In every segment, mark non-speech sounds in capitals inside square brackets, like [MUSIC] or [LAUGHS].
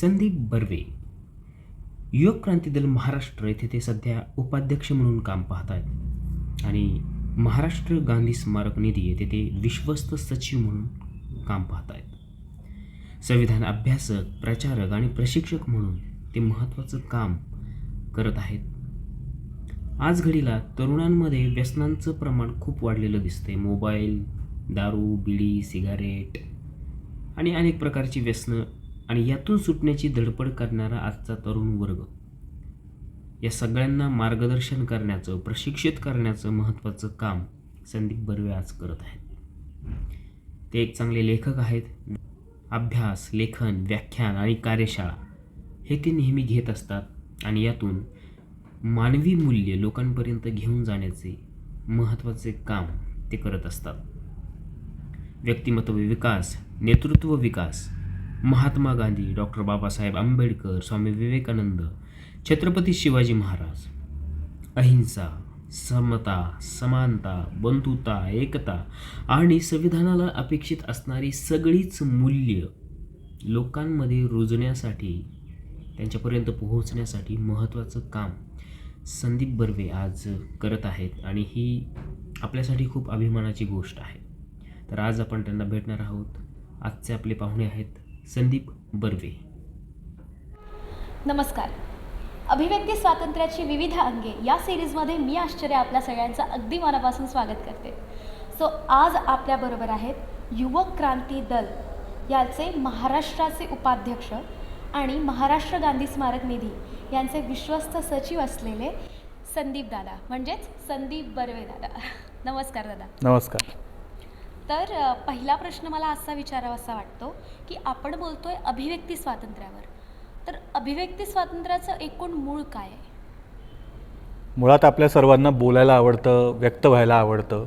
संदीप बर्वे. युवक क्रांती दल महाराष्ट्र येथे ते सध्या उपाध्यक्ष म्हणून काम पाहत आहेत आणि महाराष्ट्र गांधी स्मारक निधी येथे ते विश्वस्त सचिव म्हणून काम पाहत आहेत संविधान अभ्यासक प्रचारक आणि प्रशिक्षक म्हणून ते महत्त्वाचं काम करत आहेत. आज घडीला तरुणांमध्ये व्यसनांचं प्रमाण खूप वाढलेलं दिसतंय. मोबाईल दारू बिडी सिगारेट आणि अनेक प्रकारची व्यसनं आणि यातून सुटण्याची धडपड करणारा आजचा तरुण वर्ग. या सगळ्यांना मार्गदर्शन करण्याचं प्रशिक्षित करण्याचं महत्त्वाचं काम संदीप बर्वे आज करत आहेत. ते एक चांगले लेखक आहेत. अभ्यास लेखन व्याख्यान आणि कार्यशाळा हे ते नेहमी घेत असतात आणि यातून मानवी मूल्य लोकांपर्यंत घेऊन जाण्याचे महत्त्वाचे काम ते करत असतात. व्यक्तिमत्व विकास नेतृत्व विकास महात्मा गांधी डॉक्टर बाबासाहेब आंबेडकर स्वामी विवेकानंद छत्रपती शिवाजी महाराज. अहिंसा समता समानता बंधुता एकता आणि संविधानाला अपेक्षित असणारी सगळीच मूल्य लोकांमध्ये रुजण्यासाठी त्यांच्यापर्यंत पोहोचण्यासाठी महत्त्वाचं काम संदीप बर्वे आज करत आहेत आणि ही आपल्यासाठी खूप अभिमानाची गोष्ट आहे. तर आज आपण त्यांना भेटणार आहोत. आजचे आपले पाहुणे आहेत संदीप बर्वे. नमस्कार. अभिव्यक्ती स्वातंत्र्याची विविध अंगे या सिरीजमध्ये मी आश्चर्य आपल्या सगळ्यांचं अगदी मनापासून स्वागत करते. सो आज आपल्याबरोबर आहेत युवक क्रांती दल याचे महाराष्ट्राचे उपाध्यक्ष आणि महाराष्ट्र गांधी स्मारक निधी यांचे विश्वस्त सचिव असलेले संदीप दादा म्हणजेच संदीप बर्वे दादा. नमस्कार दादा. नमस्कार. तर पहिला प्रश्न मला असा विचारावासा वाटतो की आपण बोलतोय अभिव्यक्ती स्वातंत्र्यावर. तर अभिव्यक्ती स्वातंत्र्याचं एकूण मूळ काय आहे? मुळात आपल्या सर्वांना बोलायला आवडतं व्यक्त व्हायला आवडतं.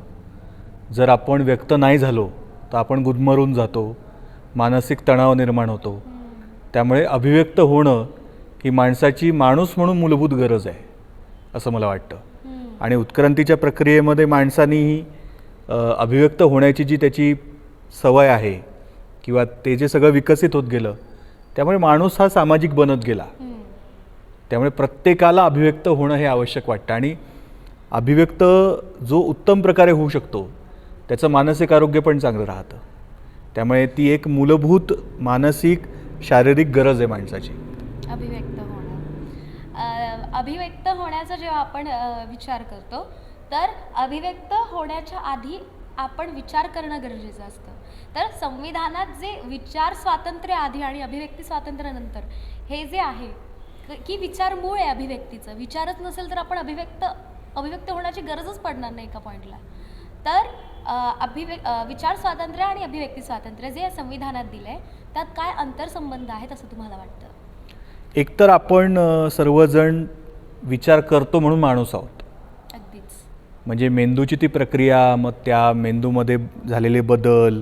जर आपण व्यक्त नाही झालो तर आपण गुदमरून जातो मानसिक तणाव निर्माण होतो. त्यामुळे अभिव्यक्त होणं ही माणसाची माणूस म्हणून मूलभूत गरज आहे असं मला वाटतं. आणि उत्क्रांतीच्या प्रक्रियेमध्ये माणसानीही अभिव्यक्त होण्याची जी त्याची सवय आहे किंवा ते जे सगळं विकसित होत गेलं त्यामुळे माणूस हा सामाजिक बनत गेला. त्यामुळे प्रत्येकाला अभिव्यक्त होणं हे आवश्यक वाटतं आणि अभिव्यक्त जो उत्तम प्रकारे होऊ शकतो त्याचं मानसिक आरोग्य पण चांगलं राहतं. त्यामुळे ती एक मूलभूत मानसिक शारीरिक गरज आहे माणसाची. अभिव्यक्त होणं. अभिव्यक्त होण्याचा जेव्हा आपण विचार करतो तर अभिव्यक्त होण्याच्या आधी आपण विचार करणं गरजेचं असतं. तर संविधानात जे विचार स्वातंत्र्य आधी आणि अभिव्यक्ती स्वातंत्र्यानंतर हे जे आहे की विचार मूळ आहे अभिव्यक्तीचं. विचारच नसेल तर आपण अभिव्यक्त अभिव्यक्त होण्याची गरजच पडणार नाही एका पॉईंटला तर अभिव्यक् विचार स्वातंत्र्य आणि अभिव्यक्ती स्वातंत्र्य जे या संविधानात दिलं आहे त्यात काय अंतरसंबंध आहेत असं तुम्हाला वाटतं? एकतर आपण सर्वजण विचार करतो म्हणून माणूस आहोत. म्हणजे मेंदूची ती प्रक्रिया मग त्या मेंदूमध्ये झालेले बदल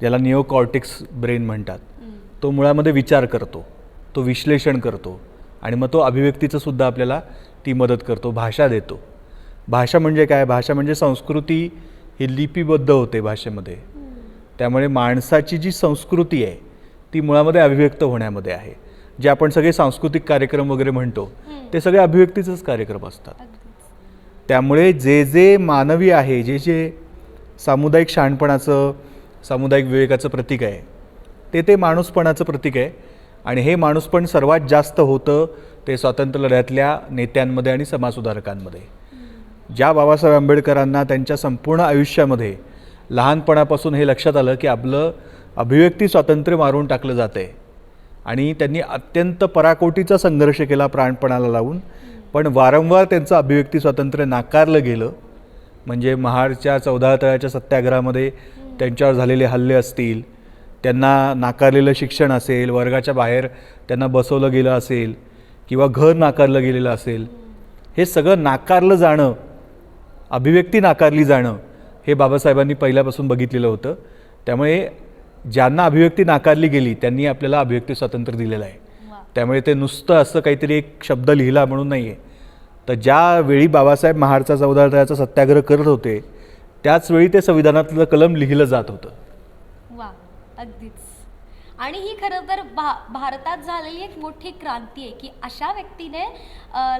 ज्याला निओकॉर्टिक्स ब्रेन म्हणतात. तो मुळामध्ये विचार करतो तो विश्लेषण करतो आणि मग तो अभिव्यक्तीचं सुद्धा आपल्याला ती मदत करतो भाषा देतो. भाषा म्हणजे काय? भाषा म्हणजे संस्कृती ही लिपिबद्ध होते भाषेमध्ये. त्यामुळे माणसाची जी संस्कृती आहे ती मुळामध्ये अभिव्यक्त होण्यामध्ये आहे. जे आपण सगळे सांस्कृतिक कार्यक्रम वगैरे म्हणतो. ते सगळे अभिव्यक्तीचेच कार्यक्रम असतात. त्यामुळे जे जे मानवी आहे जे जे सामुदायिक शहाणपणाचं सामुदायिक विवेकाचं प्रतीक आहे ते ते माणूसपणाचं प्रतीक आहे. आणि हे माणूसपण सर्वात जास्त होतं ते स्वातंत्र्य लढ्यातल्या नेत्यांमध्ये आणि समाजसुधारकांमध्ये. ज्या बाबासाहेब आंबेडकरांना त्यांच्या संपूर्ण आयुष्यामध्ये लहानपणापासून हे लक्षात आलं की आपलं अभिव्यक्ती स्वातंत्र्य मारून टाकलं जातं आहे आणि त्यांनी अत्यंत पराकोटीचा संघर्ष केला प्राणपणाला लावून. पण वारंवार त्यांचं अभिव्यक्ती स्वातंत्र्य नाकारलं गेलं. म्हणजे महाडच्या चौदा तळ्याच्या सत्याग्रहामध्ये त्यांच्यावर झालेले हल्ले असतील त्यांना नाकारलेलं शिक्षण असेल वर्गाच्या बाहेर त्यांना बसवलं गेलं असेल किंवा घर नाकारलं गेलेलं असेल हे सगळं नाकारलं जाणं अभिव्यक्ती नाकारली जाणं हे बाबासाहेबांनी पहिल्यापासून बघितलेलं होतं. त्यामुळे ज्यांना अभिव्यक्ती नाकारली गेली त्यांनी आपल्याला अभिव्यक्ती स्वातंत्र्य दिलेलं आहे. त्यामुळे ते नुसतं असं काहीतरी एक शब्द लिहिला म्हणून नाही आहे तर ज्यावेळी बाबासाहेब महाडचा चौदाचा सत्याग्रह करत होते त्याचवेळी ते संविधानातलं कलम लिहिलं जात होतं. वा अगदीच. आणि ही खरं तर भा भारतात झालेली एक मोठी क्रांती आहे की अशा व्यक्तीने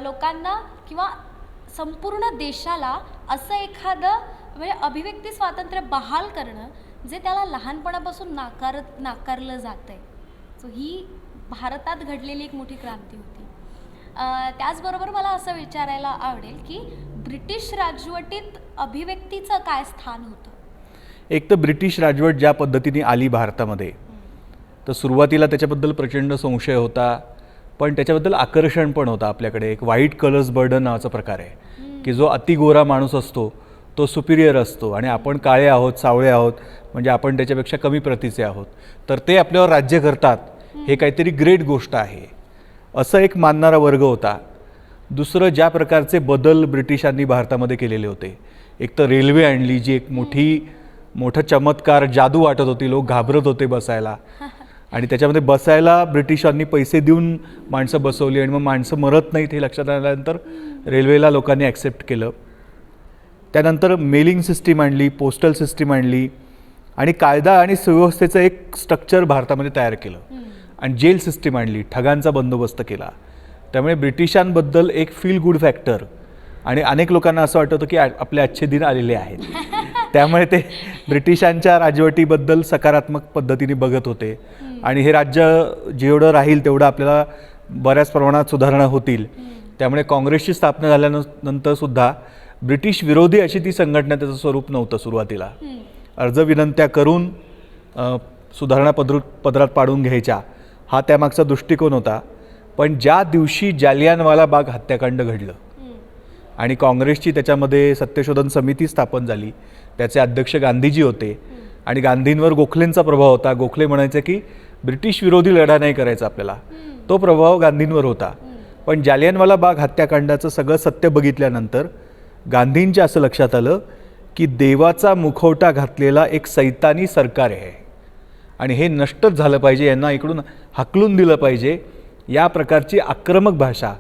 लोकांना किंवा संपूर्ण देशाला असं एखादं म्हणजे अभिव्यक्ती स्वातंत्र्य बहाल करणं जे त्याला लहानपणापासून नाकारत नाकारलं जातं आहे सो ही भारतात घडलेली एक मोठी क्रांती होती. त्याचबरोबर मला असं विचारायला आवडेल की ब्रिटिश राजवटीत अभिव्यक्तीचं काय स्थान होतं? एक तर ब्रिटिश राजवट ज्या पद्धतीने आली भारतामध्ये तर सुरुवातीला त्याच्याबद्दल प्रचंड संशय होता पण त्याच्याबद्दल आकर्षण पण होतं आपल्याकडे. एक व्हाईट कलर्स बर्डन नावाचा प्रकार आहे की जो अतिगोरा माणूस असतो तो सुपिरियर असतो आणि आपण काळे आहोत सावळे आहोत म्हणजे आपण त्याच्यापेक्षा कमी प्रतीचे आहोत. तर ते आपल्यावर राज्य करतात हे काहीतरी ग्रेट गोष्ट आहे. असं एक मानणारा वर्ग होता. दुसरं ज्या प्रकारचे बदल ब्रिटिशांनी भारतामध्ये केलेले होते. एक तर रेल्वे आणली जी एक मोठी मोठा चमत्कार जादू वाटत होती. लोक घाबरत होते बसायला. आणि त्याच्यामध्ये बसायला ब्रिटिशांनी पैसे देऊन माणसं बसवली आणि मग माणसं मरत नाहीत हे लक्षात आल्यानंतर रेल्वेला लोकांनी ॲक्सेप्ट केलं. त्यानंतर मेलिंग सिस्टीम आणली पोस्टल सिस्टीम आणली आणि कायदा आणि सुव्यवस्थेचं एक स्ट्रक्चर भारतामध्ये तयार केलं. आणि जेल सिस्टीम आणली ठगांचा बंदोबस्त केला. त्यामुळे ब्रिटिशांबद्दल एक फील गुड फॅक्टर आणि अनेक लोकांना असं वाटत होतं की आपले अच्छे दिन आलेले आहेत. [LAUGHS] त्यामुळे ते ब्रिटिशांच्या राजवटीबद्दल सकारात्मक पद्धतीने बघत होते. आणि हे राज्य जेवढं राहील तेवढं आपल्याला बऱ्याच प्रमाणात सुधारणा होतील. त्यामुळे काँग्रेसची स्थापना झाल्यानंतर सुद्धा ब्रिटिश विरोधी अशी ती संघटना त्याचं स्वरूप नव्हतं सुरुवातीला. अर्ज विनंत्या करून सुधारणा पदर पदरात पाडून घ्यायच्या. हा त्यामागचा दृष्टिकोन होता. पण ज्या दिवशी जालियानवाला बाग हत्याकांड घडलं आणि काँग्रेसची त्याच्यामध्ये सत्यशोधन समिती स्थापन झाली त्याचे अध्यक्ष गांधीजी होते आणि गांधींवर गोखलेंचा प्रभाव होता. गोखले म्हणायचे की ब्रिटिश विरोधी लढा नाही करायचा आपल्याला. तो प्रभाव गांधींवर होता. पण जालियनवाला बाग हत्याकांडाचं सगळं सत्य बघितल्यानंतर गांधींच्या असं लक्षात आलं की देवाचा मुखवटा घातलेला एक सैतानी सरकार आहे. आणि हे नष्टच झालं पाहिजे यांना इकडून हाकलून दिलं पाहिजे या प्रकारची आक्रमक भाषा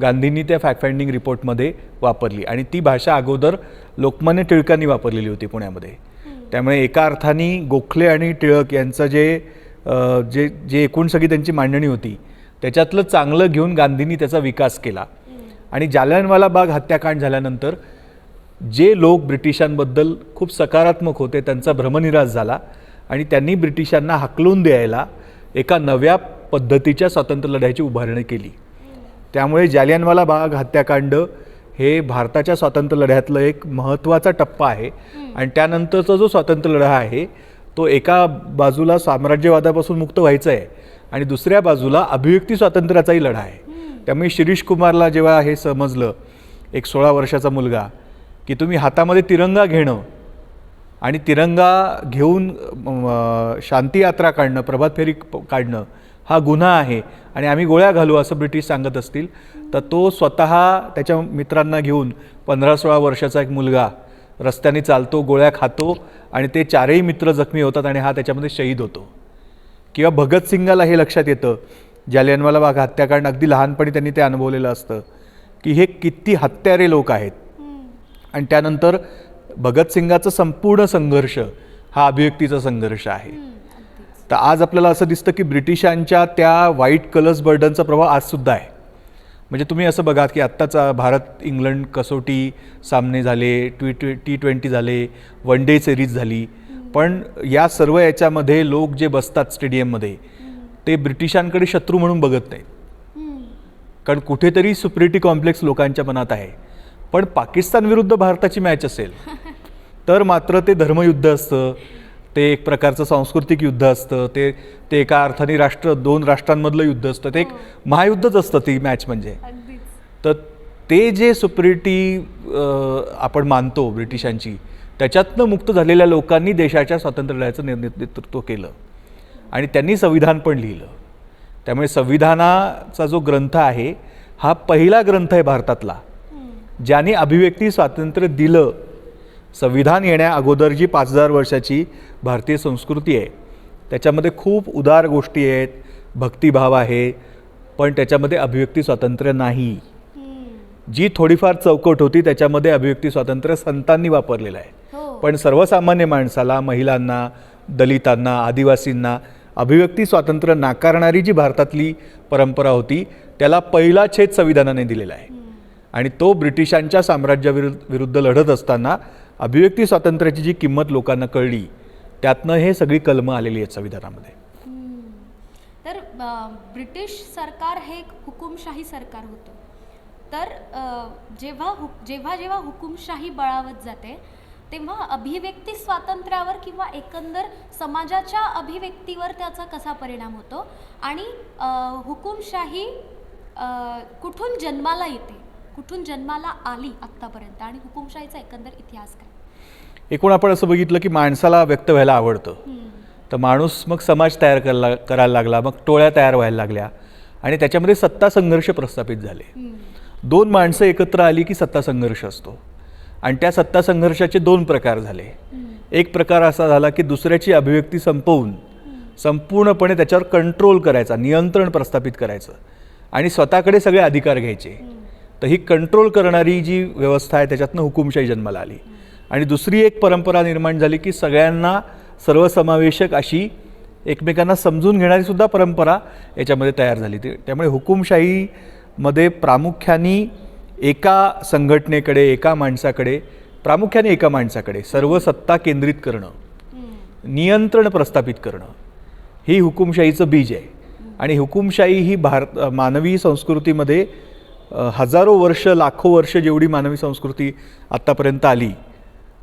गांधींनी त्या फॅक्ट फाइंडिंग रिपोर्टमध्ये वापरली. आणि ती भाषा अगोदर लोकमान्य टिळकांनी वापरलेली होती पुण्यामध्ये. त्यामुळे एका अर्थाने गोखले आणि टिळक यांचं जे जे जे एकूण सगळी त्यांची मांडणी होती त्याच्यातलं चांगलं घेऊन गांधींनी त्याचा विकास केला. आणि जालियनवाला बाग हत्याकांड झाल्यानंतर जे लोक ब्रिटिशांबद्दल खूप सकारात्मक होते त्यांचा भ्रमनिरास झाला. आणि त्यांनी ब्रिटिशांना हाकलून द्यायला एका नव्या पद्धतीच्या स्वातंत्र्य लढ्याची उभारणी केली. त्यामुळे जालियनवाला बाग हत्याकांड हे भारताच्या स्वातंत्र्य लढ्यातलं एक महत्त्वाचा टप्पा आहे. आणि त्यानंतरचा जो स्वातंत्र्य लढा आहे तो एका बाजूला साम्राज्यवादापासून मुक्त व्हायचं आहे आणि दुसऱ्या बाजूला अभिव्यक्ती स्वातंत्र्याचाही लढा आहे. त्यामुळे शिरीष कुमारला जेव्हा हे समजलं एक सोळा वर्षाचा मुलगा की तुम्ही हातामध्ये तिरंगा घेणं आणि तिरंगा घेऊन अं, शांती यात्रा काढणं प्रभात फेरी काढणं हा गुन्हा आहे. आणि आम्ही गोळ्या घालू असं ब्रिटिश सांगत असतील तर तो स्वतः त्याच्या मित्रांना घेऊन पंधरा सोळा वर्षाचा एक मुलगा रस्त्याने चालतो गोळ्या खातो आणि ते चारही मित्र जखमी होतात आणि हा त्याच्यामध्ये शहीद होतो. किंवा भगतसिंगाला हे लक्षात येतं जालियनवाला बाग हत्याकांड अगदी लहानपणी त्यांनी ते अनुभवलेलं असतं की हे किती हत्यारे लोक आहेत. आणि त्यानंतर भगतसिंगाचा संपूर्ण संघर्ष हा अभिव्यक्तीचा संघर्ष आहे. तर आज आपल्याला असं दिसतं की ब्रिटिशांच्या त्या व्हाईट कलर्स बर्डनचा प्रभाव आजसुद्धा आहे. म्हणजे तुम्ही असं बघा की आत्ताचा भारत इंग्लंड कसोटी सामने झाले ट्वी ट्वी टी ट्वेंटी झाले वन डे सिरीज झाली. पण या सर्व याच्यामध्ये लोक जे बसतात स्टेडियममध्ये ते ब्रिटिशांकडे शत्रू म्हणून बघत नाहीत. कारण कुठेतरी सुप्रिटी कॉम्प्लेक्स लोकांच्या मनात आहे. पण पाकिस्तान विरुद्ध भारताची मॅच असेल तर मात्र ते धर्मयुद्ध असतं ते एक प्रकारचं सांस्कृतिक युद्ध असतं ते ते एका अर्थाने राष्ट्र दोन राष्ट्रांमधलं युद्ध असतं ते एक महायुद्धच असतं ती मॅच म्हणजे. तर ते जे सुप्रिटी आपण मानतो ब्रिटिशांची त्याच्यातनं मुक्त झालेल्या लोकांनी देशाच्या स्वातंत्र्य लढ्याचं नेतृत्व केलं. आणि त्यांनी संविधान पण लिहिलं. त्यामुळे संविधानाचा जो ग्रंथ आहे हा पहिला ग्रंथ आहे भारतातला. ज्याने अभिव्यक्ती स्वातंत्र्य दिलं संविधान येण्या अगोदर जी पाच हजार वर्षाची भारतीय संस्कृती आहे त्याच्यामध्ये खूप उदार गोष्टी आहेत भक्तिभाव आहे पण त्याच्यामध्ये अभिव्यक्ती स्वातंत्र्य नाही. जी थोडीफार चौकट होती त्याच्यामध्ये अभिव्यक्ती स्वातंत्र्य संतांनी वापरलेलं आहे. हो. पण सर्वसामान्य माणसाला महिलांना दलितांना आदिवासींना अभिव्यक्ती स्वातंत्र्य नाकारणारी जी भारतातली परंपरा होती त्याला पहिला छेद संविधानाने दिलेला आहे. आणि तो ब्रिटिशांच्या साम्राज्याविरुद्ध विरुद्ध लढत असताना अभिव्यक्ती स्वातंत्र्याची जी किंमत लोकांना कळली त्यातनं हे सगळी कलमं आलेली आहेत संविधानामध्ये. तर ब्रिटिश सरकार हे एक हुकुमशाही सरकार होतं. तर जेव्हा हु जेव्हा जेव्हा हुकुमशाही बळावत जाते तेव्हा अभिव्यक्ती स्वातंत्र्यावर किंवा एकंदर समाजाच्या अभिव्यक्तीवर त्याचा कसा परिणाम होतो? आणि हुकुमशाही कुठून जन्माला येते? कुठून जन्माला आली आत्तापर्यंत? आणि हुकुमशाहीचा एकंदर इतिहास काय? एकूण आपण असं बघितलं की माणसाला व्यक्त व्हायला आवडतं. तर माणूस मग समाज तयार करायला करायला लागला मग टोळ्या तयार व्हायला लागल्या. आणि त्याच्यामध्ये सत्ता संघर्ष प्रस्थापित झाले. दोन माणसं एकत्र आली की सत्ता संघर्ष असतो. आणि त्या सत्ता संघर्षाचे दोन प्रकार झाले. एक प्रकार असा झाला की दुसऱ्याची अभिव्यक्ती संपवून संपूर्णपणे त्याच्यावर कंट्रोल करायचा नियंत्रण प्रस्थापित करायचं. आणि स्वतःकडे सगळे अधिकार घ्यायचे. तर ही कंट्रोल करणारी जी व्यवस्था आहे त्याच्यातनं हुकुमशाही जन्माला आली. आणि दुसरी एक परंपरा निर्माण झाली की सगळ्यांना सर्वसमावेशक अशी एकमेकांना समजून घेणारी सुद्धा परंपरा याच्यामध्ये तयार झाली ती त्यामुळे हुकुमशाहीमध्ये प्रामुख्याने एका संघटनेकडे एका माणसाकडे प्रामुख्याने एका माणसाकडे सर्व सत्ता केंद्रित करणं नियंत्रण प्रस्थापित करणं ही हुकुमशाहीचं बीज आहे. आणि हुकुमशाही ही भारत मानवी संस्कृतीमध्ये हजारो वर्ष लाखो वर्ष जेवढी मानवी संस्कृती आत्तापर्यंत आली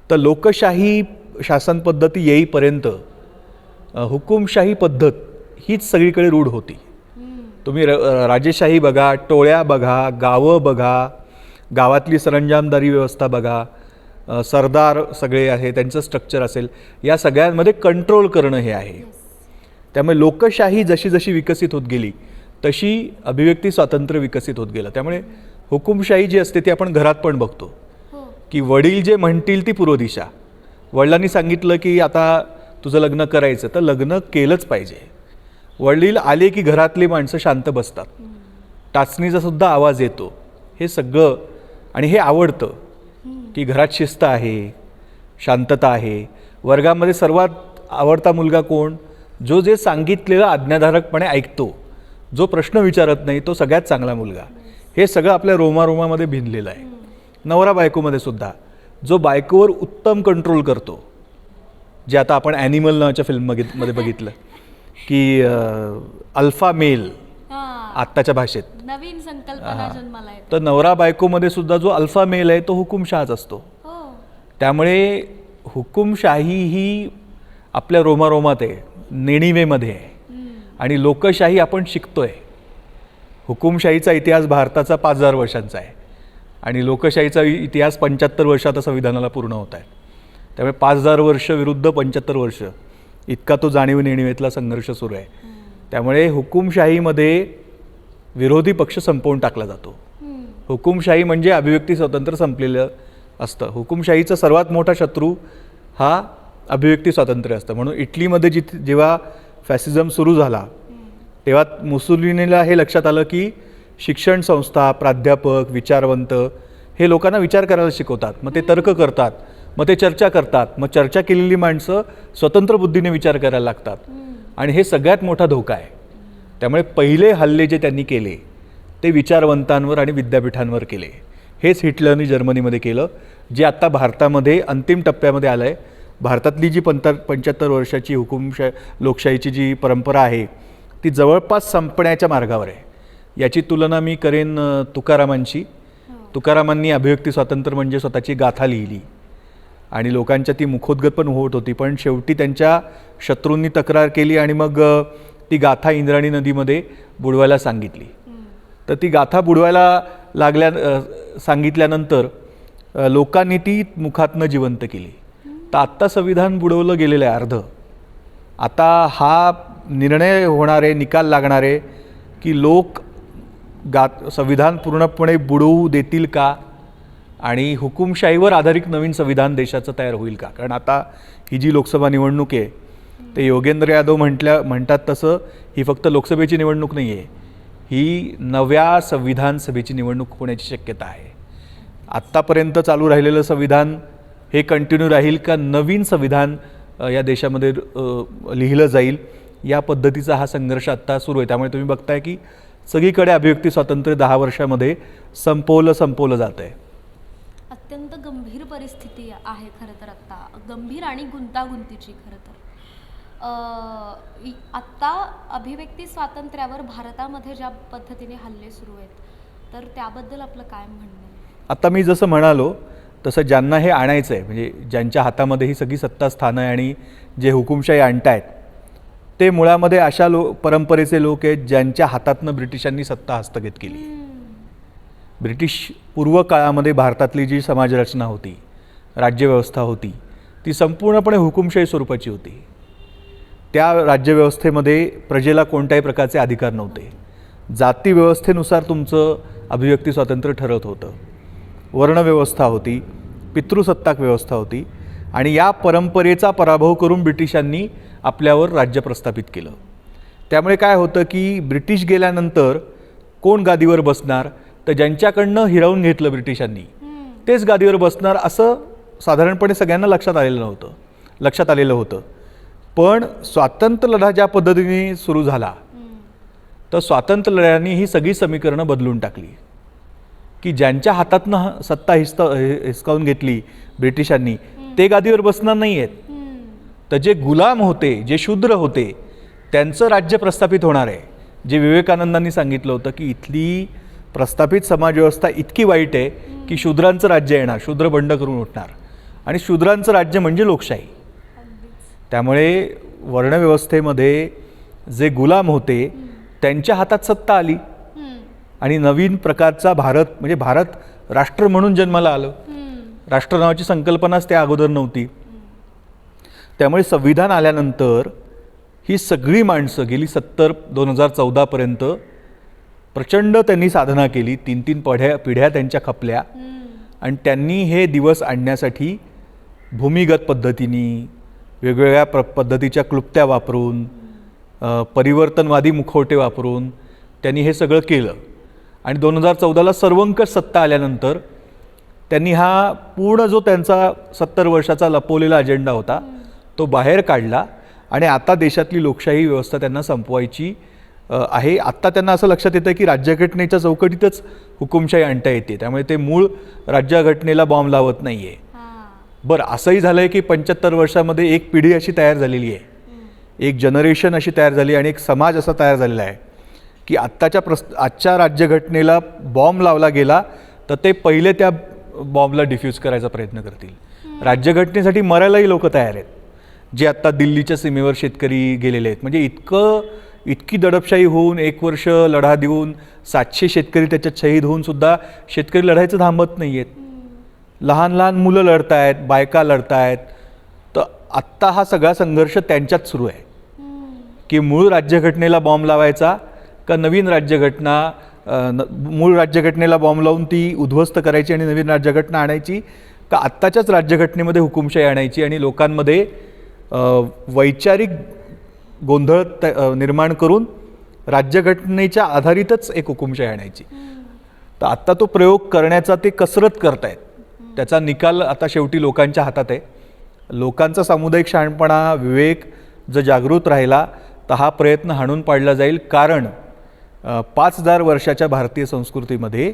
तर लोकशाही शासन पद्धती येईपर्यंत हुकुमशाही पद्धत हीच सगळीकडे रूढ होती. तुम्ही र राजेशाही बघा टोळ्या बघा गावं बघा गावातली सरंजामदारी व्यवस्था बघा सरदार सगळे आहे त्यांचं स्ट्रक्चर असेल या सगळ्यांमध्ये कंट्रोल करणं हे आहे. त्यामुळे लोकशाही जशी जशी विकसित होत गेली तशी अभिव्यक्ती स्वातंत्र्य विकसित होत गेलं. त्यामुळे हुकुमशाही जी असते ती आपण घरात पण बघतो. हो. की वडील जे म्हणतील ती पूर्व दिशा वडिलांनी सांगितलं की आता तुझं लग्न करायचं तर लग्न केलंच पाहिजे. वडील आले की घरातली माणसं शांत बसतात. टाचणीचा सुद्धा आवाज येतो. हे सगळं आणि हे आवडतं की घरात शिस्त आहे शांतता आहे. वर्गामध्ये सर्वात आवडता मुलगा कोण? जो जे सांगितलेलं आज्ञाधारकपणे ऐकतो. जो प्रश्न विचारत नाही तो सगळ्यात चांगला मुलगा. हे सगळं आपल्या रोमारोमामध्ये भिनलेलं आहे. नवरा बायकोमध्ये सुद्धा. जो बायकोवर उत्तम कंट्रोल करतो. जे आता आपण ॲनिमल नावाच्या फिल्म बघित मध्ये [LAUGHS] बघितलं. की अल्फा मेल आत्ताच्या भाषेत. नवीन संकल्पना तर नवरा बायकोमध्ये सुद्धा जो अल्फा मेल आहे तो हुकुमशहाच असतो. हो. त्यामुळे हुकुमशाही ही आपल्या रोमारोमात आहे. नेणिवेमध्ये आहे. आणि लोकशाही आपण शिकतोय. हुकुमशाहीचा इतिहास भारताचा पाच हजार वर्षांचा आहे. आणि लोकशाहीचा इतिहास पंच्याहत्तर वर्ष आता संविधानाला पूर्ण होत आहे. त्यामुळे पाच हजार वर्ष विरुद्ध पंच्याहत्तर वर्ष इतका तो जाणीव नेणिवेतला संघर्ष सुरू आहे. त्यामुळे हुकुमशाहीमध्ये विरोधी पक्ष संपवून टाकला जातो. हुकुमशाही म्हणजे अभिव्यक्ती स्वातंत्र्य संपलेलं असतं. हुकुमशाहीचा सर्वात मोठा शत्रू हा अभिव्यक्ती स्वातंत्र्य असतं. म्हणून इटलीमध्ये जिथ जेव्हा फॅसिझम सुरू झाला. तेव्हा मुसुलिनीला हे लक्षात आलं की शिक्षण संस्था प्राध्यापक विचारवंत हे लोकांना विचार करायला शिकवतात. मग ते तर्क करतात मग ते चर्चा करतात. मग चर्चा केलेली माणसं स्वतंत्र बुद्धीने विचार करायला लागतात. आणि हे सगळ्यात मोठा धोका आहे. त्यामुळे पहिले हल्ले जे त्यांनी केले ते विचारवंतांवर आणि विद्यापीठांवर केले. हेच हिटलरनी जर्मनीमध्ये केलं जे आत्ता भारतामध्ये अंतिम टप्प्यामध्ये आलं आहे भारतातली जी पंतर पंच्याहत्तर वर्षाची हुकुमशा लोकशाहीची जी परंपरा आहे ती जवळपास संपण्याच्या मार्गावर आहे. याची तुलना मी करेन तुकारामांची तुकारामांनी अभिव्यक्ती स्वातंत्र्य म्हणजे स्वतःची गाथा लिहिली. आणि लोकांच्या ती मुखोद्गत पण होत होती पण शेवटी त्यांच्या शत्रूंनी तक्रार केली आणि मग ती गाथा इंद्राणी नदीमध्ये बुडवायला सांगितली. तर ती गाथा बुडवायला लागल्या सांगितल्यानंतर लोकांनी ती मुखातनं जिवंत केली. तर आत्ता संविधान बुडवलं गेलेलं आहे अर्ध. आता हा निर्णय होणारे निकाल लागणारे की लोक गात संविधान पूर्णपणे बुडवू देतील का? आणि हुकुमशाहीवर आधारित नवीन संविधान देशाचं तयार होईल का? कारण आता ही जी लोकसभा निवडणूक आहे ते योगेंद्र यादव म्हटल्या म्हणतात तसं ही फक्त लोकसभेची निवडणूक नाही आहे. ही नव्या संविधान सभेची निवडणूक होण्याची शक्यता आहे. आत्तापर्यंत चालू राहिलेलं संविधान हे कंटिन्यू राहील का? नवीन संविधान या देशामध्ये लिहिलं जाईल या पद्धतीचा हा संघर्ष आत्ता सुरू आहे. त्यामुळे तुम्ही बघताय की सगळीकडे अभिव्यक्ती स्वातंत्र्य दहा वर्षामध्ये संपवलं संपवलं जात आहे. अत्यंत गंभीर परिस्थिती आहे खरं तर आत्ता. गंभीर आणि गुंतागुंतीची खरं तर. आत्ता अभिव्यक्ती स्वातंत्र्यावर भारतामध्ये ज्या पद्धतीने हल्ले सुरू आहेत तर त्याबद्दल आपलं काय म्हणणं आता मी जसं म्हणालो तसं ज्यांना हे आणायचं आहे म्हणजे ज्यांच्या हातामध्ये ही सगळी सत्ता स्थानं आहे आणि जे हुकुमशाही आणतायत ते मुळामध्ये अशा लो परंपरेचे लोक आहेत ज्यांच्या हातातनं ब्रिटिशांनी सत्ता हस्तगत केली. ब्रिटिश पूर्व काळामध्ये भारतातली जी समाजरचना होती राज्यव्यवस्था होती ती संपूर्णपणे हुकुमशाही स्वरूपाची होती. त्या राज्यव्यवस्थेमध्ये प्रजेला कोणत्याही प्रकारचे अधिकार नव्हते. जाती व्यवस्थेनुसार तुमचं अभिव्यक्ती स्वातंत्र्य ठरत होतं. वर्णव्यवस्था होती पितृसत्ताक व्यवस्था होती आणि या परंपरेचा पराभव करून ब्रिटिशांनी आपल्यावर राज्य प्रस्थापित केलं. त्यामुळे काय होतं की ब्रिटिश गेल्यानंतर कोण गादीवर बसणार? तर ज्यांच्याकडनं हिरावून घेतलं ब्रिटिशांनी तेच गादीवर बसणार असं साधारणपणे सगळ्यांना लक्षात आलेलं नव्हतं. लक्षात आलेलं होतं. पण स्वातंत्र्य लढा ज्या पद्धतीने सुरू झाला तर स्वातंत्र्य लढ्यांनी ही सगळी समीकरणं बदलून टाकली. की ज्यांच्या हातातनं सत्ता हिसका हि- हिसकावून घेतली ब्रिटिशांनी ते गादीवर बसणार नाही आहेत तर जे गुलाम होते जे शूद्र होते त्यांचं राज्य प्रस्थापित होणार आहे. जे विवेकानंदांनी सांगितलं होतं की इथली प्रस्थापित समाजव्यवस्था इतकी वाईट आहे की शूद्रांचं राज्य येणार शूद्र बंड करून उठणार. आणि शूद्रांचं राज्य म्हणजे लोकशाही. त्यामुळे वर्णव्यवस्थेमध्ये जे गुलाम होते त्यांच्या हातात सत्ता आली. आणि नवीन प्रकारचा भारत म्हणजे भारत राष्ट्र म्हणून जन्माला आलं. राष्ट्र नावाची संकल्पनाच त्या अगोदर नव्हती. त्यामुळे संविधान आल्यानंतर ही सगळी माणसं गेली सत्तर दोन हजार चौदापर्यंत प्रचंड त्यांनी साधना केली. तीन तीन पढ्या पिढ्या त्यांच्या खपल्या. आणि त्यांनी हे दिवस आणण्यासाठी भूमिगत पद्धतीने वेगवेगळ्या प्र पद्धतीच्या क्लुप्त्या वापरून परिवर्तनवादी मुखवटे वापरून त्यांनी हे सगळं केलं. आणि दोन हजार चौदाला सर्वंकष सत्ता आल्यानंतर त्यांनी हा पूर्ण जो त्यांचा सत्तर वर्षाचा लपवलेला अजेंडा होता तो बाहेर काढला आणि आता देशातली लोकशाही व्यवस्था त्यांना संपवायची आहे. आत्ता त्यांना असं लक्षात येतं की राज्यघटनेच्या चौकटीतच हुकुमशाही आणता येते. त्यामुळे ते मूळ राज्यघटनेला बॉम्ब लावत नाही आहे बरं असंही झालं आहे की पंच्याहत्तर वर्षामध्ये एक पिढी अशी तयार झालेली आहे. एक जनरेशन अशी तयार झाली आणि एक समाज असा तयार झालेला आहे. की आत्ताच्या प्रस् आजच्या राज्यघटनेला बॉम्ब लावला गेला तर ते पहिले त्या बॉम्बला डिफ्यूज करायचा प्रयत्न करतील. राज्यघटनेसाठी मरायलाही लोक तयार आहेत. जे आत्ता दिल्लीच्या सीमेवर शेतकरी गेलेले आहेत. म्हणजे इतकं इतकी दडपशाही होऊन एक वर्ष लढा देऊन सातशे शेतकरी त्याच्यात शहीद होऊन सुद्धा शेतकरी लढायचं थांबत नाही आहेत लहान लहान मुलं लढतायत बायका लढतायत. तर आत्ता हा सगळा संघर्ष त्यांच्यात सुरू आहे. की मूळ राज्यघटनेला बॉम्ब लावायचा का नवीन राज्यघटना न- मूळ राज्यघटनेला बॉम्ब लावून ती उद्ध्वस्त करायची आणि नवीन राज्यघटना आणायची का आत्ताच्याच राज्यघटनेमध्ये हुकुमशाही आणायची आणि लोकांमध्ये वैचारिक गोंधळ त- निर्माण करून राज्यघटनेच्या आधारितच एक हुकुमशाही आणायची. तर आत्ता तो प्रयोग करण्याचा ते कसरत करतायत. त्याचा निकाल आता शेवटी लोकांच्या हातात आहे. लोकांचा सामुदायिक शहाणपणा विवेक जर जागृत राहिला तर हा प्रयत्न हाणून पाडला जाईल. कारण पाच हजार वर्षाच्या भारतीय संस्कृतीमध्ये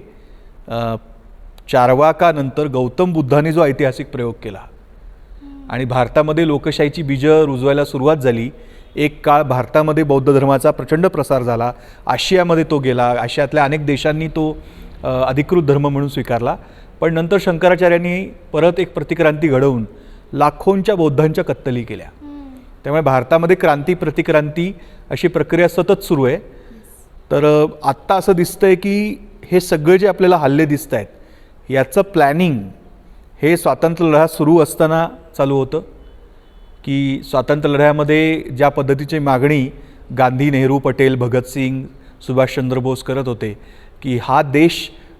चारवाकानंतर गौतम बुद्धाने जो ऐतिहासिक प्रयोग केला. आणि भारतामध्ये लोकशाहीची बीजं रुजवायला सुरुवात झाली. एक काळ भारतामध्ये बौद्ध धर्माचा प्रचंड प्रसार झाला. आशियामध्ये तो गेला. आशियातल्या अनेक देशांनी तो अधिकृत धर्म म्हणून स्वीकारला. पण नंतर शंकराचार्यांनी परत एक प्रतिक्रांती घडवून लाखोंच्या बौद्धांच्या कत्तली केल्या. त्यामुळे भारतामध्ये क्रांती प्रतिक्रांती अशी प्रक्रिया सतत सुरू आहे. तर आत्ता असं दिसतंय की हे सगळे जे आपल्याला हल्ले दिसत आहेत याचं प्लॅनिंग हे स्वातंत्र्य लढा सुरू असताना चालू होतं. की स्वातंत्र्य लढ्यामध्ये ज्या पद्धतीची मागणी गांधी नेहरू पटेल भगतसिंग सुभाषचंद्र बोस करत होते की हा देश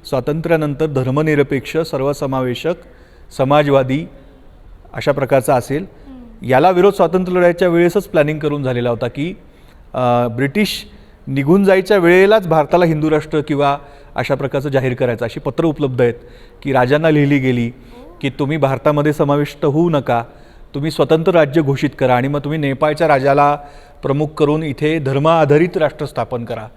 स्वातंत्र्यानंतर धर्मनिरपेक्ष सर्वसमावेशक समाजवादी अशा प्रकारचा असेल. याला विरोध स्वातंत्र्य लढ्याच्या वेळेसच प्लॅनिंग करून झालेला होता की ब्रिटिश निघून जायच्या वेळेलाच भारताला हिंदू राष्ट्र किंवा अशा प्रकारचं जाहीर करायचं अशी पत्रं उपलब्ध आहेत की राजांना लिहिली गेली की तुम्ही भारतामध्ये समाविष्ट होऊ नका तुम्ही स्वतंत्र राज्य घोषित करा आणि मग तुम्ही नेपाळच्या राजाला प्रमुख करून इथे धर्माधारित राष्ट्र स्थापन करा.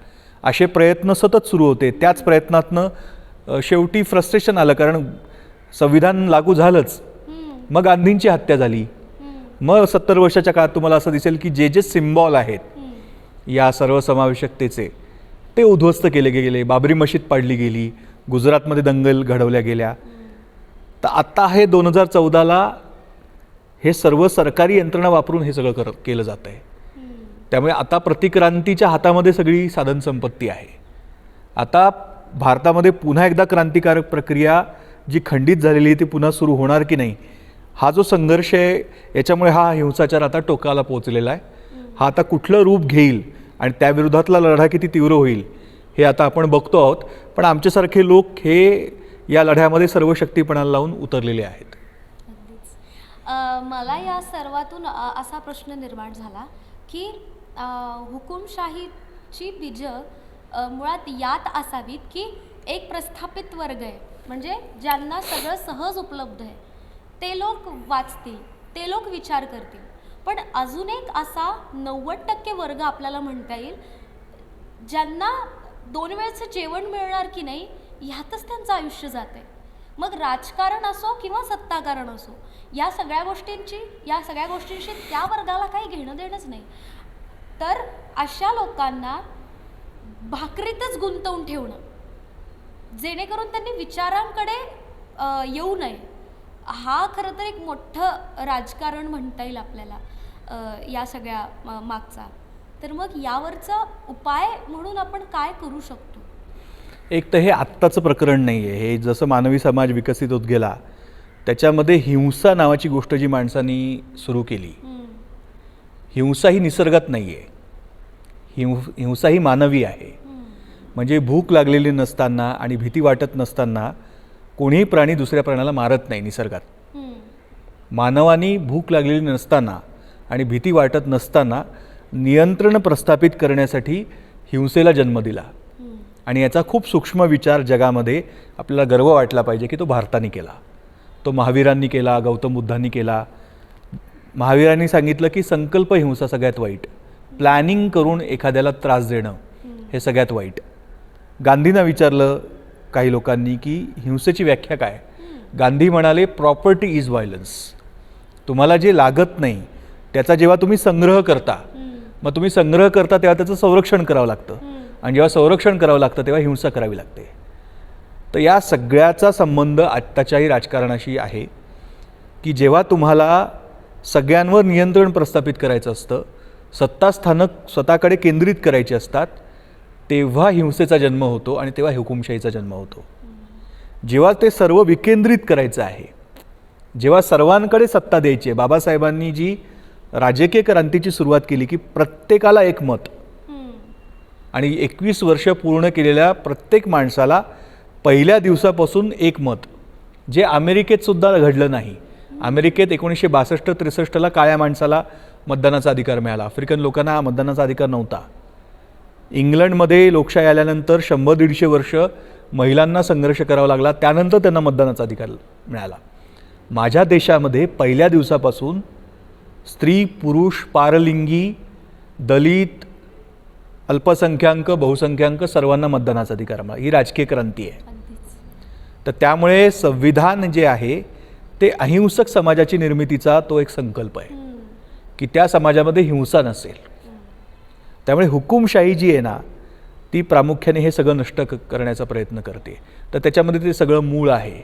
असे प्रयत्न सतत सुरू होते. त्याच प्रयत्नातनं शेवटी फ्रस्ट्रेशन आलं कारण संविधान लागू झालंच. मग गांधींची हत्या झाली. मग सत्तर वर्षाच्या काळात तुम्हाला असं दिसेल की जे जे सिम्बॉल आहेत. या सर्वसमावेशकतेचे. ते उद्ध्वस्त केले गेले बाबरी मशीद पाडली गेली गुजरातमध्ये दंगल घडवल्या गेल्या. तर आत्ता हे दोन हजार चौदाला हे सर्व सरकारी यंत्रणा वापरून हे सगळं कर केलं जात आहे त्यामुळे आता प्रतिक्रांतीच्या हातामध्ये सगळी साधनसंपत्ती आहे. आता भारतामध्ये पुन्हा एकदा क्रांतिकारक प्रक्रिया जी खंडित झालेली आहे ती पुन्हा सुरू होणार की नाही हा जो संघर्ष आहे याच्यामुळे हा हिंसाचार आता टोकाला पोहोचलेला आहे. हा आता कुठलं रूप घेईल आणि त्याविरोधातला लढा किती तीव्र होईल हे आता आपण बघतो आहोत. पण आमच्यासारखे लोक हे या लढ्यामध्ये सर्व शक्तीपणाला लावून उतरलेले आहेत. मला या सर्वातून असा प्रश्न निर्माण झाला की हुकुमशाहीची बीज मुळात यात असावीत की एक प्रस्थापित वर्ग आहे. म्हणजे ज्यांना सगळं सहज उपलब्ध आहे. ते लोक वाचतील ते लोक विचार करतील. पण अजून एक असा नव्वद टक्के वर्ग आपल्याला म्हणता येईल ज्यांना दोन वेळचं जेवण मिळणार की नाही ह्यातच त्यांचं आयुष्य जाते मग राजकारण असो किंवा सत्ताकारण असो या सगळ्या गोष्टींची या सगळ्या गोष्टींशी त्या वर्गाला काही घेणं देणंच नाही. तर अशा लोकांना भाकरीतच गुंतवून ठेवणं जेणेकरून त्यांनी विचारांकडे येऊ नये. हा खरं तर एक मोठं राजकारण म्हणता येईल आपल्याला. या सगळ्या मागचा. तर मग यावरचा उपाय म्हणून आपण काय करू शकतो? एक तर हे आत्ताचं प्रकरण नाही आहे हे जसं मानवी समाज विकसित होत गेला त्याच्यामध्ये हिंसा नावाची गोष्ट जी माणसांनी सुरू केली हिंसा ही निसर्गात नाही आहे हिं हिंसा ही मानवी आहे. म्हणजे भूक लागलेली नसताना आणि भीती वाटत नसताना कोणीही प्राणी दुसऱ्या प्राण्याला मारत नाही निसर्गात. मानवानी भूक लागलेली नसताना आणि भीती वाटत नसताना नियंत्रण प्रस्थापित करण्यासाठी हिंसेला जन्म दिला. आणि याचा खूप सूक्ष्म विचार जगामध्ये आपल्याला गर्व वाटला पाहिजे की तो भारताने केला. तो महावीरांनी केला गौतम बुद्धांनी केला. महावीरांनी सांगितलं की संकल्प हिंसा सगळ्यात वाईट. प्लॅनिंग करून एखाद्याला त्रास देणं हे सगळ्यात वाईट. गांधींना विचारलं काही लोकांनी की हिंसेची व्याख्या काय? गांधी म्हणाले प्रॉपर्टी इज व्हायलन्स तुम्हाला जे लागत नाही त्याचा जेव्हा तुम्ही संग्रह करता मग तुम्ही संग्रह करता तेव्हा त्याचं संरक्षण करावं लागतं. आणि जेव्हा संरक्षण करावं लागतं तेव्हा हिंसा करावी लागते. तर या सगळ्याचा संबंध आत्ताच्याही राजकारणाशी आहे की जेव्हा तुम्हाला सगळ्यांवर नियंत्रण प्रस्थापित करायचं असतं सत्तास्थानक स्वतःकडे केंद्रित करायची असतात तेव्हा हिंसेचा जन्म होतो आणि तेव्हा हुकुमशाहीचा जन्म होतो. जेव्हा ते सर्व विकेंद्रित करायचं आहे जेव्हा सर्वांकडे सत्ता द्यायची आहे बाबासाहेबांनी जी राजकीय क्रांतीची सुरुवात केली की प्रत्येकाला एक मत. आणि एकवीस वर्ष पूर्ण केलेल्या प्रत्येक माणसाला पहिल्या दिवसापासून एक मत. जे अमेरिकेत सुद्धा घडलं नाही. अमेरिकेत एकोणीसशे बासष्ट त्रेसष्टला काळ्या माणसाला मतदानाचा अधिकार मिळाला. आफ्रिकन लोकांना हा मतदानाचा अधिकार नव्हता. इंग्लंडमध्ये लोकशाही आल्यानंतर शंभर दीडशे वर्ष महिलांना संघर्ष करावा लागला. त्यानंतर त्यांना मतदानाचा अधिकार मिळाला. माझ्या देशामध्ये पहिल्या दिवसापासून स्त्री पुरुष पारलिंगी दलित अल्पसंख्याक बहुसंख्याक सर्वांना मतदानाचा अधिकार मिळाला ही राजकीय क्रांती आहे. तर त्यामुळे संविधान जे आहे ते अहिंसक समाजाची निर्मितीचा तो एक संकल्प आहे. की त्या समाजामध्ये हिंसा नसेल. त्यामुळे हुकुमशाही जी आहे ना ती प्रामुख्याने हे सगळं नष्ट क करण्याचा प्रयत्न करते. तर त्याच्यामध्ये ते सगळं मूळ आहे.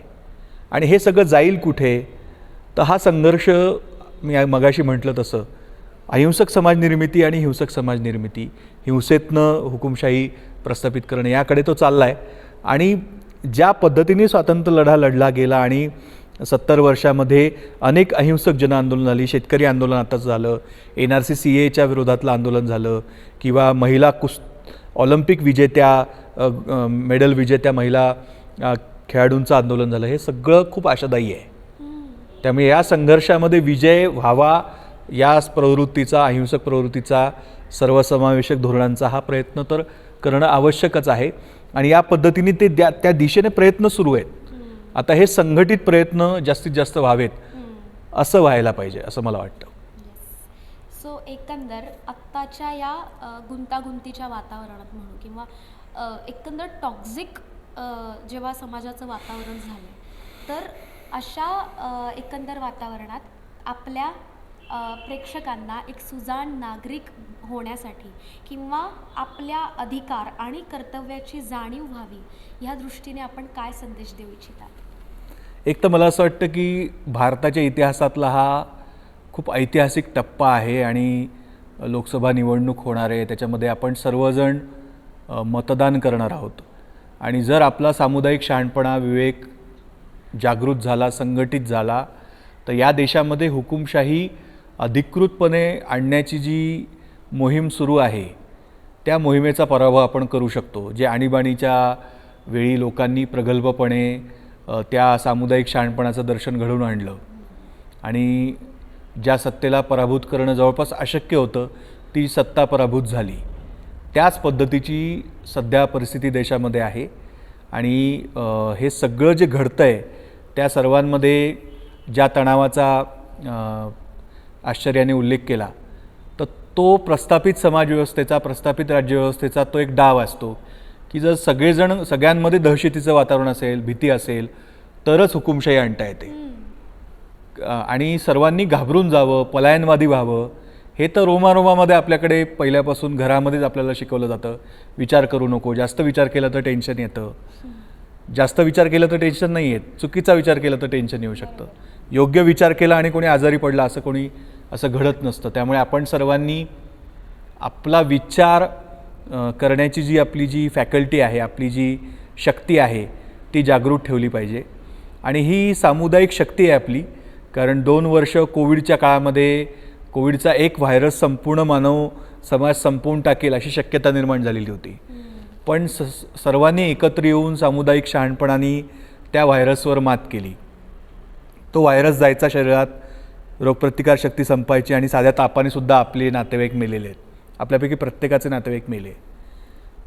आणि हे सगळं जाईल कुठे तर हा संघर्ष मी मगाशी म्हटलं तसं. अहिंसक समाज निर्मिती आणि हिंसक समाज निर्मिती. हिंसेतनं हुकुमशाही प्रस्थापित करणं याकडे तो चालला आहे आणि ज्या पद्धतीने स्वातंत्र्य लढा लढला गेला आणि सत्तर वर्षामध्ये अनेक अहिंसक जनआंदोलन झाली शेतकरी आंदोलन आताच झालं एन आर सी सी एच्या विरोधातलं आंदोलन झालं किंवा महिला कुस ऑलिम्पिक विजेत्या मेडल विजेत्या महिला खेळाडूंचं आंदोलन झालं हे सगळं खूप आशादायी आहे. त्यामुळे या संघर्षामध्ये विजय व्हावा या प्रवृत्तीचा अहिंसक प्रवृत्तीचा सर्वसमावेशक धोरणांचा हा प्रयत्न तर करणं आवश्यकच आहे. आणि या पद्धतीने ते द्या त्या दिशेने प्रयत्न सुरू आहेत. आता हे संघटित प्रयत्न जास्तीत जास्त व्हावेत असं व्हायला पाहिजे असं मला वाटतं. सो एकंदर आत्ताच्या या गुंतागुंतीच्या वातावरणात म्हणू किंवा एकंदर टॉक्झिक जेव्हा समाजाचं वातावरण झालं तर अशा एकंदर वातावरणात आपल्या प्रेक्षकांना एक सुजाण नागरिक होण्यासाठी किंवा आपल्या अधिकार आणि कर्तव्याची जाणीव व्हावी ह्या दृष्टीने आपण काय संदेश देऊ इच्छिता एक तर मला असं वाटतं की भारताच्या इतिहासातला हा खूप ऐतिहासिक टप्पा आहे आणि लोकसभा निवडणूक होणार आहे त्याच्यामध्ये आपण सर्वजण मतदान करणार आहोत. आणि जर आपला सामुदायिक शहाणपणा विवेक जागृत झाला संघटित झाला तर या देशामध्ये हुकुमशाही अधिकृतपणे आणण्याची जी मोहीम सुरू आहे त्या मोहिमेचा पराभव आपण करू शकतो जे आणीबाणीच्या वेळी लोकांनी प्रगल्भपणे त्या सामुदायिक शहाणपणाचं दर्शन घडवून आणलं. आणि ज्या सत्तेला पराभूत करणं जवळपास अशक्य होतं ती सत्ता पराभूत झाली. त्याच पद्धतीची सध्या परिस्थिती देशामध्ये आहे. आणि हे सगळं जे घडतं आहे त्या सर्वांमध्ये ज्या तणावाचा आश्चर्याने उल्लेख केला तर तो प्रस्थापित समाजव्यवस्थेचा प्रस्थापित राज्यव्यवस्थेचा तो एक डाव असतो की जर सगळेजण सगळ्यांमध्ये दहशतीचं वातावरण असेल भीती असेल तरच हुकुमशाही आणता येते. आणि सर्वांनी घाबरून जावं पलायनवादी व्हावं हे तर रोमारोमामध्ये आपल्याकडे पहिल्यापासून घरामध्येच आपल्याला शिकवलं जातं. विचार करू नको जास्त विचार केला तर टेन्शन येतं. जास्त विचार केला तर टेन्शन नाही आहे चुकीचा विचार केला तर टेन्शन येऊ शकतं. योग्य विचार केला आणि कोणी आजारी पडला असं कोणी असं घडत नसतं. त्यामुळे आपण सर्वांनी आपला विचार करण्याची जी आपली जी फॅकल्टी आहे आपली जी शक्ती आहे ती जागृत ठेवली पाहिजे. आणि ही सामुदायिक शक्ती आहे आपली कारण दोन वर्ष कोविडच्या काळामध्ये कोविडचा एक व्हायरस संपूर्ण मानव समाज संपवून टाकेल अशी शक्यता निर्माण झालेली होती. पण स सर्वांनी एकत्र येऊन सामुदायिक शहाणपणाने त्या व्हायरसवर मात केली. तो व्हायरस जायचा शरीरात रोगप्रतिकार शक्ती संपायची आणि साध्या तापाने सुद्धा आपले नातेवाईक मेलेले आहेत. आपल्यापैकी प्रत्येकाचे नातेवाईक मेले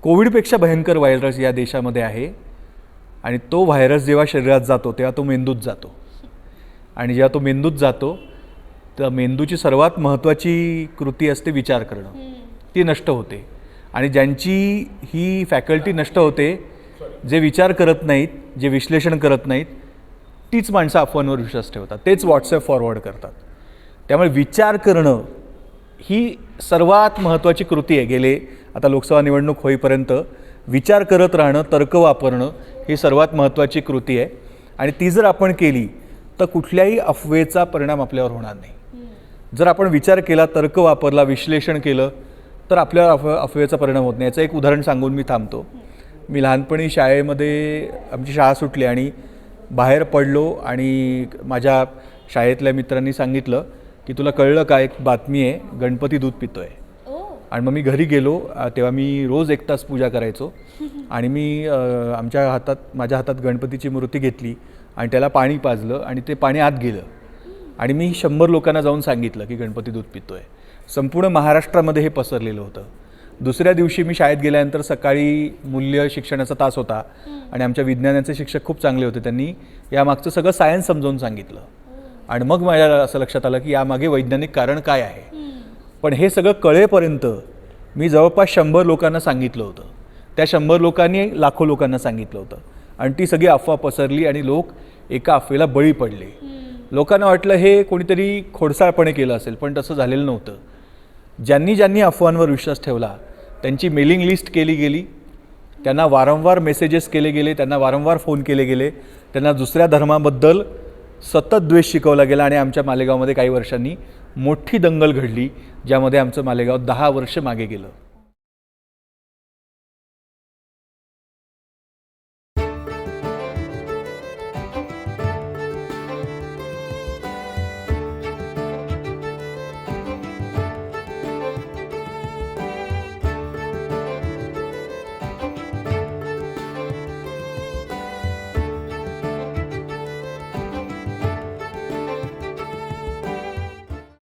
कोविडपेक्षा भयंकर व्हायरस या देशामध्ये आहे आणि तो व्हायरस जेव्हा शरीरात जातो तेव्हा तो मेंदूत जातो. आणि जेव्हा तो मेंदूत जातो तर मेंदूची सर्वात महत्त्वाची कृती असते विचार करणं. ती नष्ट होते. आणि ज्यांची ही फॅकल्टी नष्ट होते जे विचार करत नाहीत जे विश्लेषण करत नाहीत तीच माणसं अफवांवर विश्वास ठेवतात. तेच व्हॉट्सअप फॉरवर्ड करतात. त्यामुळे विचार करणं ही सर्वात महत्त्वाची कृती आहे. गेले आता लोकसभा निवडणूक होईपर्यंत विचार करत राहणं तर्क वापरणं ही सर्वात महत्त्वाची कृती आहे. आणि ती जर आपण केली तर कुठल्याही अफवेचा परिणाम आपल्यावर होणार नाही. जर आपण विचार केला तर्क वापरला विश्लेषण केलं तर आपल्यावर अफ अफवेचा परिणाम होत नाही. याचं एक उदाहरण सांगून मी थांबतो. मी लहानपणी शाळेमध्ये आमची शाळा सुटली आणि बाहेर पडलो आणि माझ्या शाळेतल्या मित्रांनी सांगितलं की तुला कळलं का एक बातमी आहे गणपती दूध पितो आहे आणि मग मी घरी गेलो तेव्हा मी रोज एक तास पूजा करायचो. आणि मी आमच्या हातात माझ्या हातात गणपतीची मूर्ती घेतली आणि त्याला पाणी पाजलं आणि ते पाणी आत गेलं. आणि मी शंभर लोकांना जाऊन सांगितलं की गणपती दूध पितोय. संपूर्ण महाराष्ट्रामध्ये हे पसरलेलं होतं. दुसऱ्या दिवशी मी शाळेत गेल्यानंतर सकाळी मूल्य शिक्षणाचा तास होता आणि आमच्या विज्ञानाचे शिक्षक खूप चांगले होते. त्यांनी यामागचं सगळं सायन्स समजावून सांगितलं. आणि मग माझ्या असं लक्षात आलं की यामागे वैज्ञानिक कारण काय आहे. पण हे सगळं कळेपर्यंत मी जवळपास शंभर लोकांना सांगितलं होतं. त्या शंभर लोकांनी लाखो लोकांना सांगितलं होतं. आणि ती सगळी अफवा पसरली आणि लोक एका अफवेला बळी पडले. लोकांना वाटलं हे कोणीतरी खोडसाळपणे केलं असेल पण तसं झालेलं नव्हतं. ज्यांनी ज्यांनी अफवांवर विश्वास ठेवला त्यांची मेलिंग लिस्ट केली गेली त्यांना वारंवार मेसेजेस केले गेले त्यांना वारंवार फोन केले गेले त्यांना दुसऱ्या धर्माबद्दल सतत द्वेष शिकवला गेला आणि आमच्या मालेगावमध्ये काही वर्षांनी मोठी दंगल घडली ज्यामध्ये आमचं मालेगाव दहा वर्ष मागे गेलं.